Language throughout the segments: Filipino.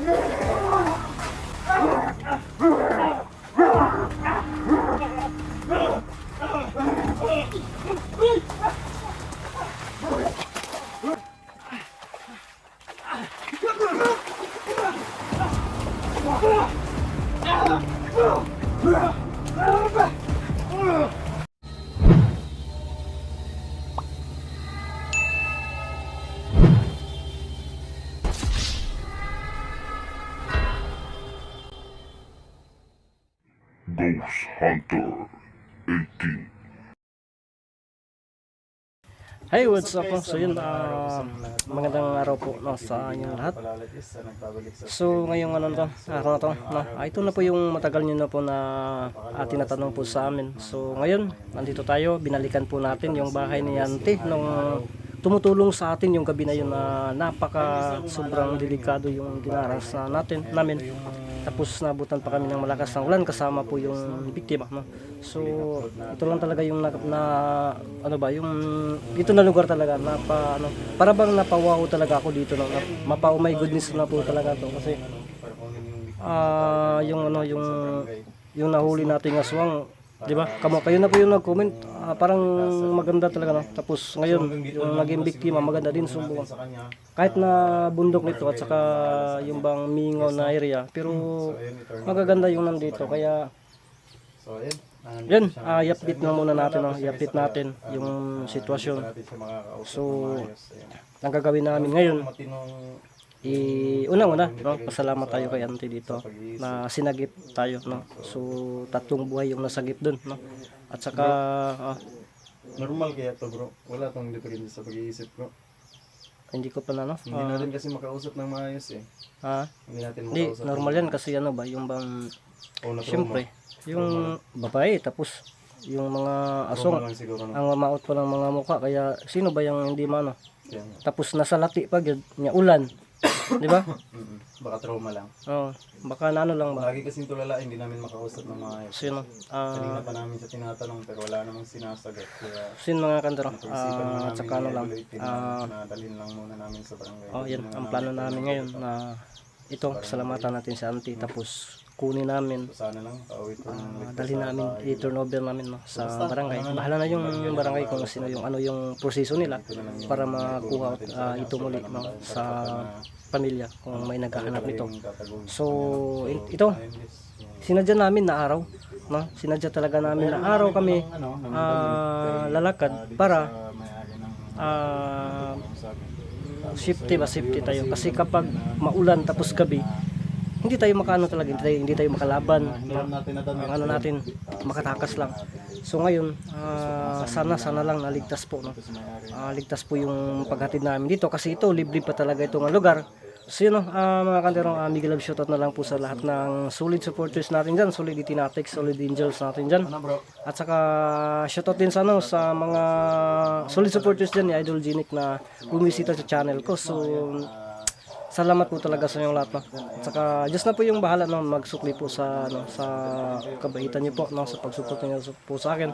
Look. Hey, what's up? no? So yun, ah, magandang araw po no, sa inyo lahat. So ngayong ano to, araw na to, no, ah, ito na po yung matagal nyo na po na ah, tinatanong po sa amin. So ngayon, nandito tayo, binalikan po natin yung bahay ni Auntie nung tumutulong sa atin yung gabi na yun na napaka sobrang delikado yung dinaras na natin namin. Tapos nabutan pa kami ng malakas ng ulan kasama po yung biktima. No? So ito lang talaga yung na, na ano ba yung dito na lugar talaga na pa ano para bang napawaw talaga ako dito no na, mapa oh my goodness na po talaga to kasi ah yung ano yung yung nahuli nating aswang di ba kamo kayo na po yung nag-comment ah, parang maganda talaga no tapos ngayon yung naging biktima maganda din sumbong kahit na bundok nito at saka yung bang mingo na area pero magaganda yung nandito kaya So, ayun. Yun, uh, yapit na muna natin, no? yapit natin yung sitwasyon. So, ang gagawin namin ngayon, i unang-una, no? pasalamat tayo kay Auntie dito na sinagip tayo. No? So, tatlong buhay yung nasagip dun. No? At saka, ah, normal kaya to bro. Wala tong diferensya sa pag-iisip bro. hindi ko pa na, no? Hindi natin kasi makausap ng maayos eh. Ah, Hindi natin hindi, makausap. normal yan kasi ano ba, yung bang, O na syempre, yung babae, tapos yung mga asong, lang siguro no. ang maot pa ng mga mukha, kaya sino ba yung hindi mano? Yan. Tapos nasa lati pa, gyud, niya ulan. Di ba? Baka trauma lang. Oo. baka na ano lang ba? Lagi kasing tulala, hindi namin makausap ng maayos. Sino? Ah, Kanina pa namin siya tinatanong pero wala namang sinasagot. Kaya sino mga kantero? isipan Ah, na namin saka ano lang. din Ah, na dalhin lang muna namin sa barangay. oh, yan ang plano namin ngayon na ito, salamatan natin si auntie tapos kunin namin sana lang, ng ah, dalhin namin i-turn over namin no, sa barangay. Bahala na yung barangay kung sino yung ano yung proseso nila para makuha ah, ito muli no, sa pamilya kung may naghahanap nito. So, ito, sinadya namin na araw. No? Sinadya talaga namin na araw kami ano, ah, lalakad para ah, safety ba safety tayo kasi kapag maulan tapos gabi hindi tayo makaano talaga hindi tayo, hindi tayo makalaban. Ang ano natin makatakas lang. So ngayon ah, sana sana lang naligtas po no? Ah, ligtas po yung paghatid namin dito kasi ito libre pa talaga itong lugar. So yun no, ah, mga kanterong uh, Miguel Love shoutout na lang po sa lahat ng solid supporters natin dyan solid Itinatics, solid Angels natin dyan. Ano at saka shoutout din sa ano sa mga solid supporters dyan ni Idol Genic na bumisita sa channel ko. So salamat po talaga sa inyong lahat. No? At saka Diyos na po yung bahala no, magsukli po sa ano, sa kabaitan niyo po no, sa pagsupport niyo po sa akin.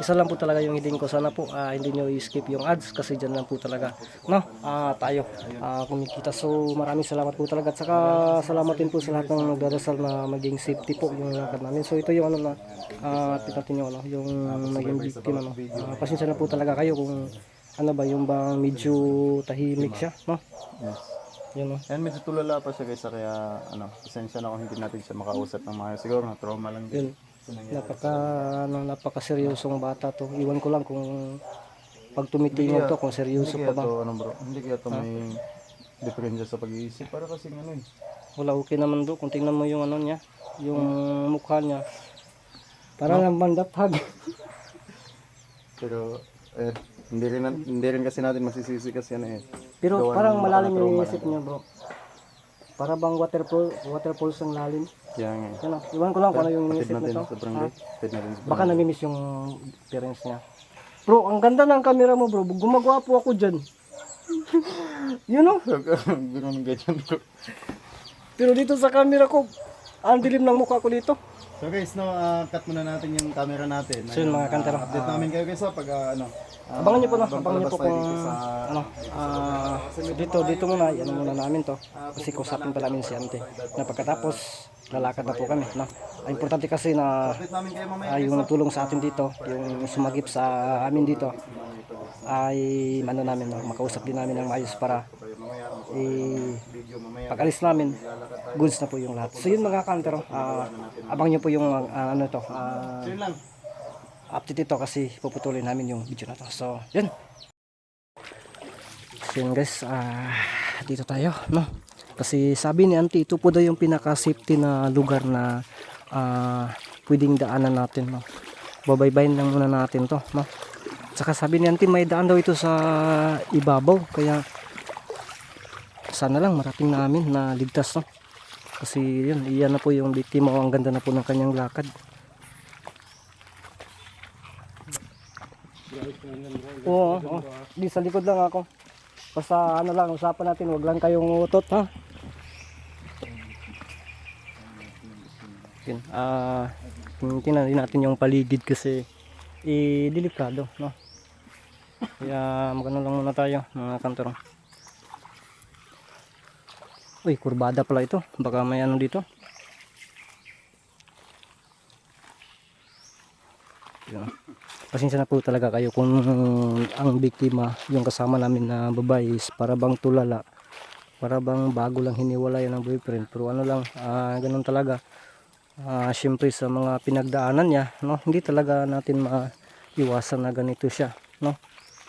Isa lang po talaga yung hiling ko sana po ah, hindi niyo i-skip yung ads kasi diyan lang po talaga no ah, tayo ah, kumikita. So maraming salamat po talaga at saka salamat din po sa lahat ng nagdarasal na maging safety po yung lakad namin. So ito yung ano na ah, natin yung ano yung naging biktima no. Ah, pasensya na po talaga kayo kung ano ba yung bang medyo tahimik siya no. Yes. Yun no. Yan, medyo tulala pa siya guys, ah, kaya ano, pasensya na kung hindi natin siya makausap ng maayos. Siguro na trauma lang Yun. din. Nangyari. Napaka ano, napakaseryosong bata to. Iwan ko lang kung pag tumitingin to kung seryoso pa ba. to, ano bro, hindi kaya to may diferensya sa pag-iisip. Para kasing ano eh. Wala okay naman do kung tingnan mo yung ano niya, yung mukha niya. Para lang bandapag. Pero, eh, hindi rin, hindi rin kasi natin masisisi kasi ano eh. Pero Gawa parang ng malalim yung trauma isip niya, bro. Para bang waterfall, waterfalls ang lalim. Kaya nga eh. Yan lang. Iwan ko lang kung ano yung Patid inisip natin nito. sa barangay. Patid natin Baka namimiss yung parents niya. Bro, ang ganda ng camera mo, bro. Gumagawa po ako dyan. you know? Ganun ganyan bro. Pero dito sa camera ko, Ang dilim ng mukha ko dito. So guys, no, ah, cut muna natin yung camera natin. So yun, mga kantero. ah, update namin kayo guys ha, pag ah, ano. ah, Abangan niyo po habang abangan niyo po kung sa ano, ah, dito dito muna, yan muna namin to. Kasi kusapin pa namin si Ante. Na pagkatapos lalakad na po kami, no. Ang importante kasi na ah, yung nagtulong sa atin dito, yung sumagip sa amin dito ay ano namin, no, makausap din namin ng maayos para eh, pag alis namin, goods na po yung lahat. So yun mga kantero, ah, abang nyo po yung ah, ano to, lang. update ito kasi puputulin namin yung video na to. So, yun. So yun guys, ah, dito tayo, no? Kasi sabi ni auntie, ito po daw yung pinaka-safety na lugar na ah, pwedeng daanan natin, no? Babaybayin lang muna natin to, no? Saka sabi ni auntie, may daan daw ito sa ibabaw, kaya sana lang marating namin na ligtas, no? Kasi yun, iyan na po yung biktima, ang ganda na po ng kanyang lakad. Oo, oo. Di sa likod lang ako. Basta ano lang, usapan natin, wag lang kayong utot ha. Yun, ah, tingnan din natin yung paligid kasi eh, delikado, no? Kaya magano lang muna tayo, mga kantoro. Uy, kurbada pala ito. Baka may ano dito. Yun. Pasensya na po talaga kayo kung ang biktima, yung kasama namin na babae is para bang tulala. Para bang bago lang hiniwalay ng boyfriend. Pero ano lang, ah, ganun talaga. Ah, Siyempre sa mga pinagdaanan niya, no, hindi talaga natin maiwasan na ganito siya. No?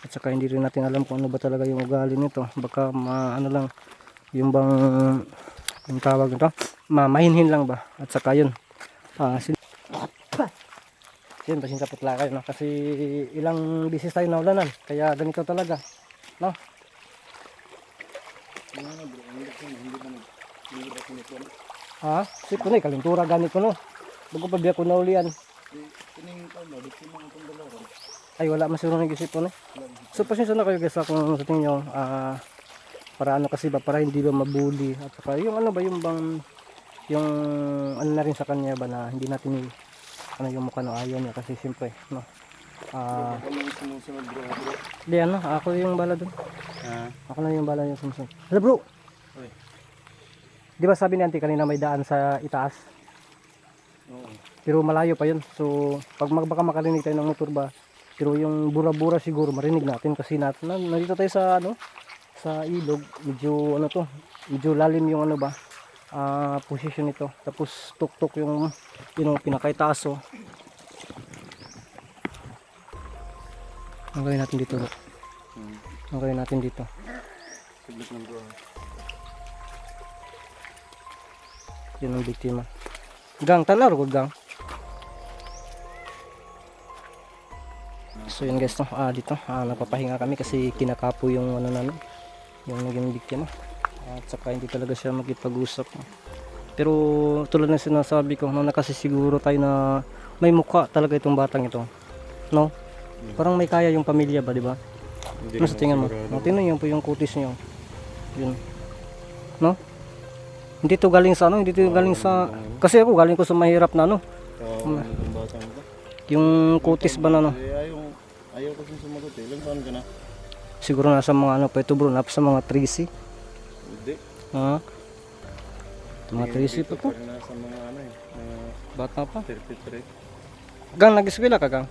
At saka hindi rin natin alam kung ano ba talaga yung ugali nito. Baka ma, ano lang, yung bang, yung tawag nito, mamahinhin lang ba. At saka yun, ah, sin- yun, pasensya po talaga kayo, no? Kasi ilang bisis tayo naulanan. Kaya ganito talaga. No? Ha? Si kunay, kalintura ganit ko no. Bago pa biya ko naulian. Ay wala masuro ng isip ko no. So pasensya na kayo guys kung sa tingin nyo. ah, para ano kasi ba, para hindi ba mabuli. At saka yung ano ba, yung bang, yung ano na rin sa kanya ba na hindi natin ano yung mukha na ayaw niya kasi siyempre no ah di ano ako yung bala dun Ah, ako na yung bala yung sumsum hello bro Uy. Di ba sabi ni auntie kanina may daan sa itaas oo. pero malayo pa yun so pag baka makarinig tayo ng motor ba pero yung bura-bura siguro marinig natin kasi nat na, nandito tayo sa ano sa ilog medyo ano to medyo lalim yung ano ba ah position nito tapos tuktok yung yun ang pinakaitaas oh ang natin dito Hmm. ang gawin natin dito Saglit lang bro. Yun ang biktima. Gang tanaw ko gang. So yun guys no. Ah, dito. Ah, napapahinga kami kasi kinakapo yung ano namin yung naging biktima. At saka hindi talaga siya makipag-usap. No. pero tulad ng sinasabi ko no, nakasisiguro tayo na may mukha talaga itong batang ito. No? Parang may kaya yung pamilya ba di ba? Hindi ano sa tingin mo? no, tingnan niyo po yung kutis niyo. Yun. No hindi to galing sa ano hindi to galing sa kasi ako galing ko sa mahirap na ano. Oo, yung bata mo ba? yung kutis ba na ano? Eh, ayaw, ayaw kasi sumagot eh. Ilang taon ka na? siguro nasa mga ano pa ito bro. Nasa mga 3C Hindi. ha? Mga 3C pa Parang nasa mga ano eh. Mga bata pa? 33. gang nag-eskwela ka gang?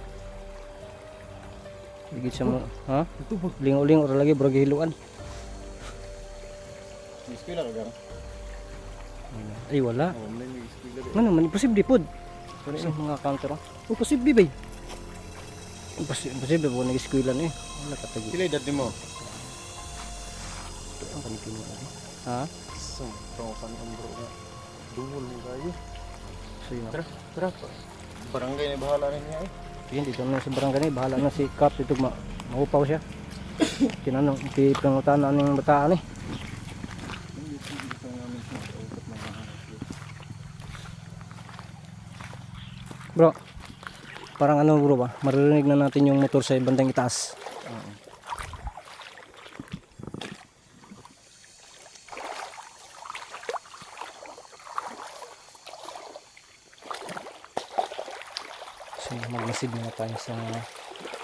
Bigit siya mo. Ha? Lingo-lingo ra lagi bro gihiluan. May eskwela ka ay wala din. ano man imposible pod sa mga counter oh. imposible bay imposible imposible po nag-eskwela na eh wala katagi Sila edad mo? ang kanipin mo ha So, ito ka ang bro na. Dungol mo kayo. so yun Tara, tara. Barangay na bahala rin niya eh. Yun, dito na sa barangay, bahala na si Kap dito ma maupaw siya. Tinanong, pipangutan na ng bataan eh. Bro, parang ano bro ba? Maririnig na natin yung motor sa bandang itaas. Uh -huh. So magmasid na tayo sa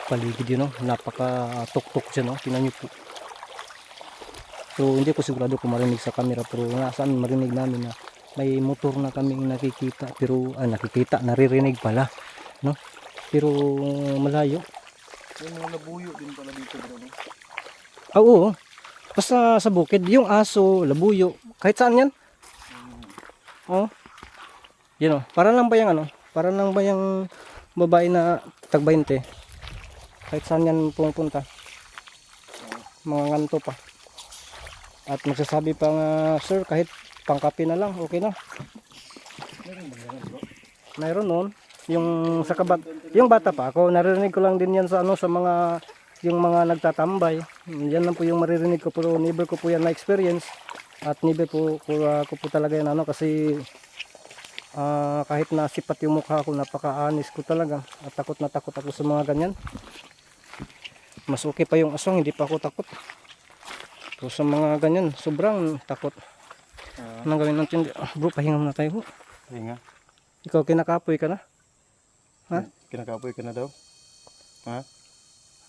paligid yun know? napaka tuktok siya no tingnan nyo po so hindi ko sigurado kung marinig sa camera pero nasaan marinig namin na may motor na kaming nakikita pero ah, nakikita, naririnig pala. No? Pero malayo. Yung mga labuyo din pala dito bro. no? Ah, oo. Basta sa bukid, yung aso, labuyo, kahit saan yan. Oo. Yun o. Para lang ba yung ano? Para lang ba yung babae na tag 20? Kahit saan yan pumupunta. Mga nganto pa. At magsasabi pa nga, sir, kahit pangkapi na lang, okay na. Mayroon noon. Yung sa kabat, yung bata pa ako, naririnig ko lang din yan sa ano sa mga yung mga nagtatambay. Yan lang po yung maririnig ko pero never ko po yan na experience at never po ko, ah, ko po talaga yan ano kasi ah, kahit na sipat yung mukha ko napaka-anis ko talaga at takot na takot ako sa mga ganyan. Mas okay pa yung aswang, hindi pa ako takot. So sa mga ganyan, sobrang takot. Anong gawin natin? Ah, Bro, pahinga muna tayo. ho. ayun nga. Ikaw kinakapoy ka na? Ha? Kinakapoy ka na daw? Ha?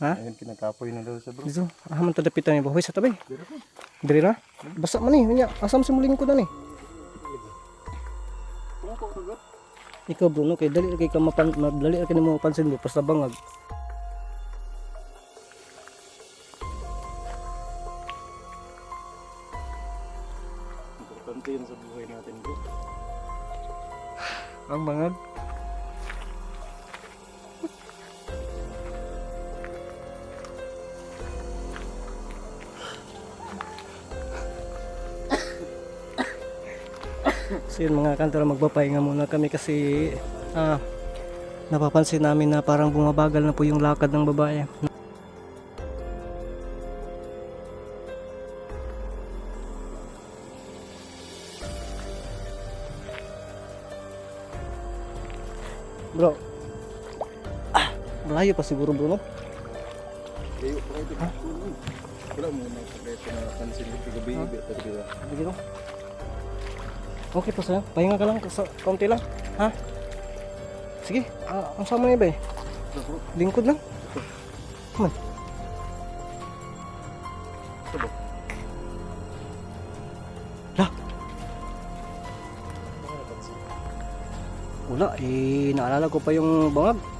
Ha? Ayun, kinakapoy na daw sa bro. Dito, ahaman tadapitan yung bahoy sa tabi. Diri na? Basa man eh. Nya, asam simuling ko na ni. Ikaw Bruno, kay dali kay ka mapan, madali kay mo mapansin mo basta bangag. Importante yun sa buhay natin bro. Ang bangag. So yun mga kantora magpapahinga muna kami kasi ah, napapansin namin na parang bumabagal na po yung lakad ng babae. Malayo pa siguro bro no? Kayo, bro, ito. Wala mo na sa ito gabi. Ha? Ito gabi. No? Okay pa sa'yo. Pahinga ka lang. Sa, kaunti lang. Ha? Sige. Ah, ang sama niya ba eh? Lingkod lang. Ba? La. Wala. Eh, naalala ko pa yung bangag.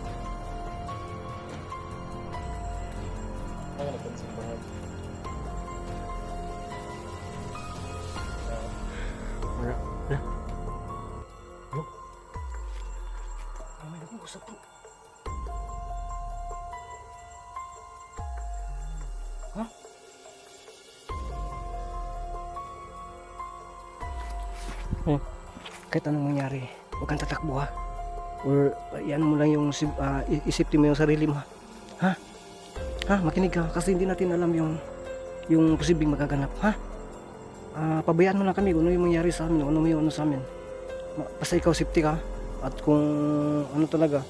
May nag-uusap bro. Ha? Eh, kahit anong mangyari, huwag kang tatakbo ha. Or yan mo lang yung i- isipin mo yung sarili mo ha. Ha? Ha? Makinig ka kasi hindi natin alam yung yung posibleng magaganap ha. Ah, pabayaan mo lang kami kung ano yung mangyari sa amin, kung ano yung ano sa amin. Basta ikaw safety ka at kung ano talaga,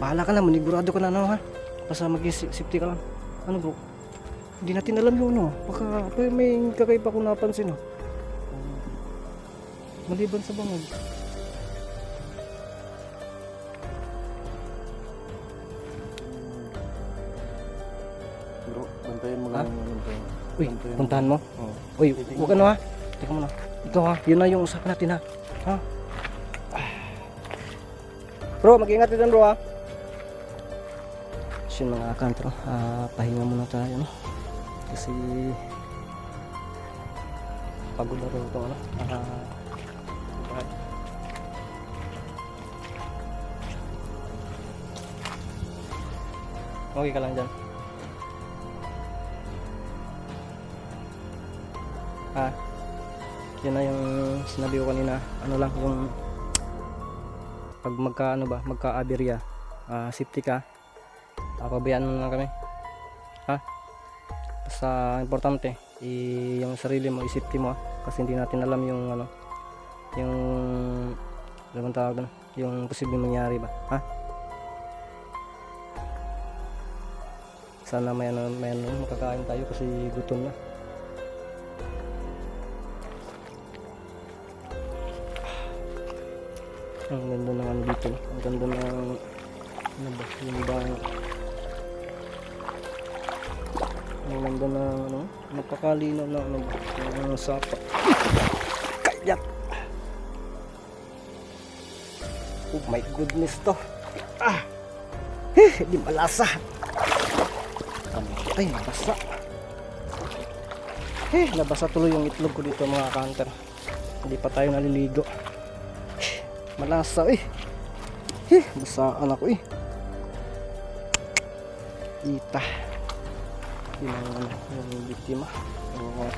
bahala ka na, manigurado ka na ano ha. Basta maging safety ka lang. Ano bro? Hindi natin alam yun no. Baka may kakaiba kong napansin no. Maliban sa bangag. Bro, bantayan mo lang yung. Uy, puntahan mo. Oo. Uy, huwag ano ha. Teka muna. Ikaw ha, yun na yung usapan natin ha. Ha? Bro, mag-ingat din bro ha. So yun mga kantro, ah, pahinga muna tayo no. Kasi pagod na rin ito ano. Bahay. Okay ka lang dyan. Ah, yun na yung sinabi ko kanina. Ano lang yung pag magka ano ba, magka aberya, ah, safety ka. Ah, pabayaan mo na kami. Ha? Basta importante, i yung sarili mo, i-safety mo ah. kasi hindi natin alam yung ano, yung ano tawag doon? Yung posibleng mangyari ba? Ha? Sana may ano, may ano, makakain tayo kasi gutom na. Ang ganda ng ano dito. Ang ganda ng Ano ba? Yung bang... Ang ganda na ano, napakalinaw na ano ba? Yung sapa. Kayak! Oh my goodness to. Ah! Eh, di malasa. Ay, nabasa. Eh, nabasa tuloy yung itlog ko dito mga kanter. Hindi pa tayo naliligo. Malasa eh. Eh, basaan ako eh. Ita. Ano, yung biktima. Oo.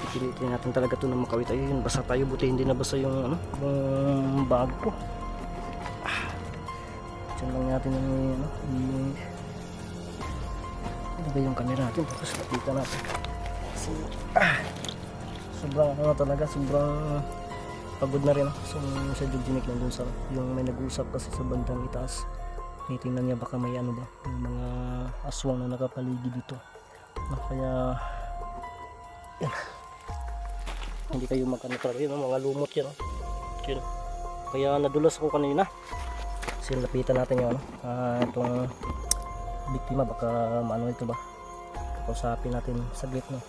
Pipilitin natin talaga to na makawit tayo yun. Basa tayo, buti hindi nabasa yung ano, yung bag ko. Ah. Diyan lang natin yung ano, yung ba yung camera natin tapos lapitan natin. So, ah, sobrang ano na talaga, sobrang pagod na rin. So, sa Jujimik nandun sa, yung may nag-uusap kasi sa bandang itaas. Tinitingnan niya baka may ano ba, yung mga aswang na nakapaligid dito. No, kaya, yan. Hindi kayo magkano talaga yun, no? mga lumot yan. no? Yun. Kaya nadulas ako kanina. Kasi lapitan natin yung ano, ah, itong biktima baka maano ito ba kausapin natin saglit no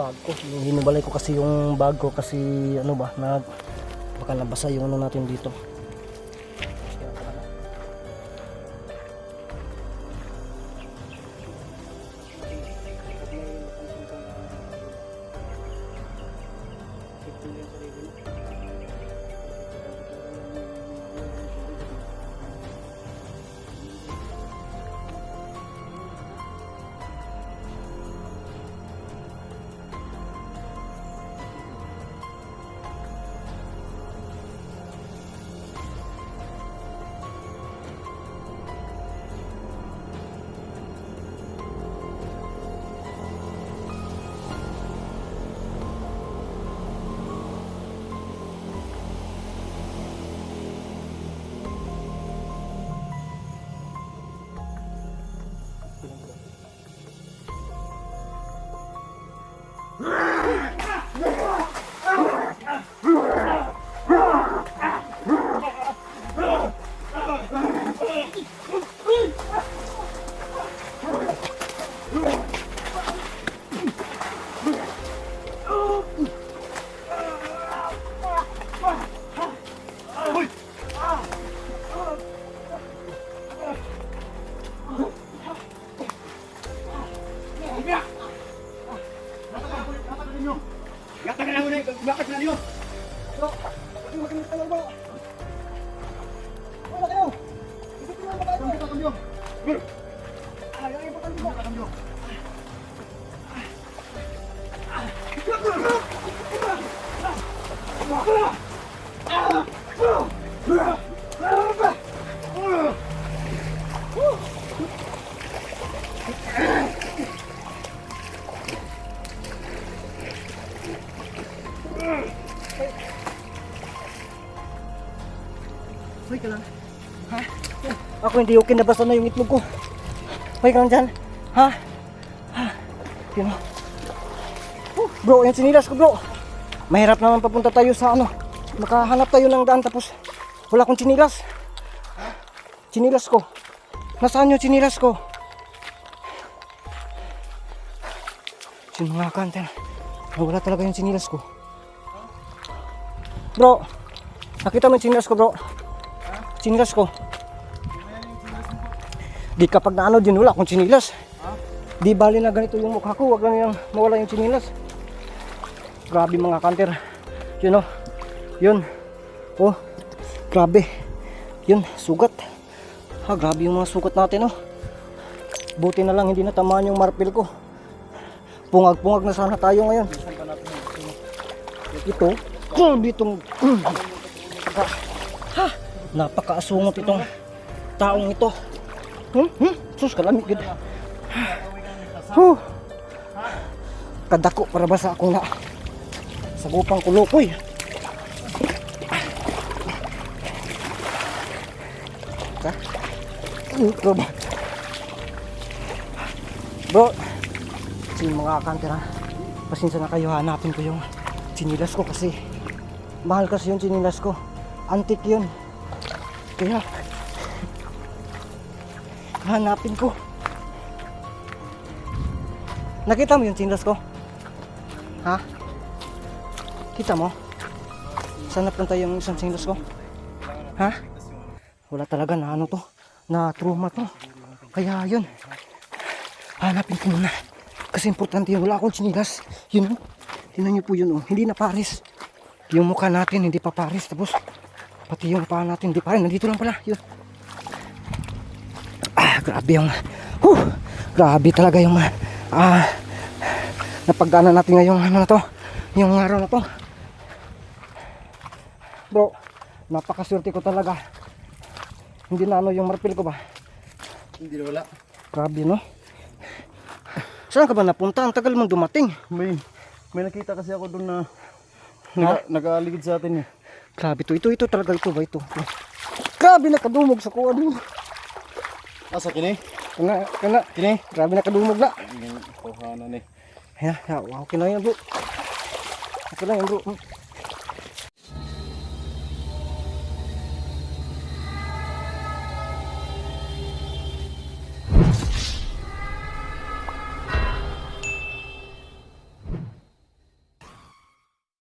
bag ko. Hinubalay ko kasi yung bag ko kasi ano ba, nag baka nabasa yung ano natin dito. 不是。好像也不能用了他们就啊哥哥哥哥哥啊不要不要 Ako hindi okay nabasa na yung itlog ko. Ka lang dyan. Ha? Ha? Yun o. Oh, bro, yung sinilas ko bro. Mahirap naman papunta tayo sa ano. Makahanap tayo ng daan tapos wala akong sinilas. Sinilas ko. Nasaan yung sinilas ko? Sino nga kanten? Wala talaga yung sinilas ko. Bro, nakita mo yung sinilas ko bro? Sinilas ko. Di kapag naano din wala akong sinilas. Di bali na ganito yung mukha ko, wag lang yung mawala yung sinilas. Grabe mga kanter. Yun oh. Yun. Oh. Grabe. Yun, sugat. Ha, grabe yung mga sugat natin oh. Buti na lang hindi natamaan yung marpil ko. Pungag-pungag na sana tayo ngayon. Ito, grabe itong ha, napakaasungot itong taong ito. Hmm? Hmm? Sus, kalamit gid. Huh. kadako para ba sa akong na sa gupang kulukoy. Ka? Ano bro ba? Bro, si mga kantera, pasensya na kayo hanapin ko yung sinilas ko kasi mahal kasi yung sinilas ko. Antik yun. Kaya hanapin ko. Nakita mo yung sinilas ko? Ha? Kita mo? Saan napunta yung isang sinilas ko? Ha? Wala talaga na ano to. Na trauma to. Kaya yun. Hanapin ko muna. Kasi importante yun. Wala akong sinilas. Yun oh. Tingnan niyo po yun oh. Hindi na paris. Yung mukha natin hindi pa paris. Tapos pati yung paa natin hindi pa. Nandito lang pala. Yun. Grabe yung... Huh, grabe talaga yung... Ah, napagdaanan natin ngayong ano na to. Yung araw na to. Bro, napakaswerte ko talaga. Hindi na ano yung marpil ko ba? Hindi na wala. Grabe no? Saan ka ba napunta? Ang tagal mong dumating. May, may nakita kasi ako doon na nag, nag-aaligid sa atin eh. Grabe to. Ito, ito talaga ito ba ito? Grabe nakadumog sa kuwan. Asa kini? Kana, kana. Kini? Grabe nakadumog na. Yung kuhanan eh. Ayan, ya, wow, na yan bro. Na yan bro. Hmm.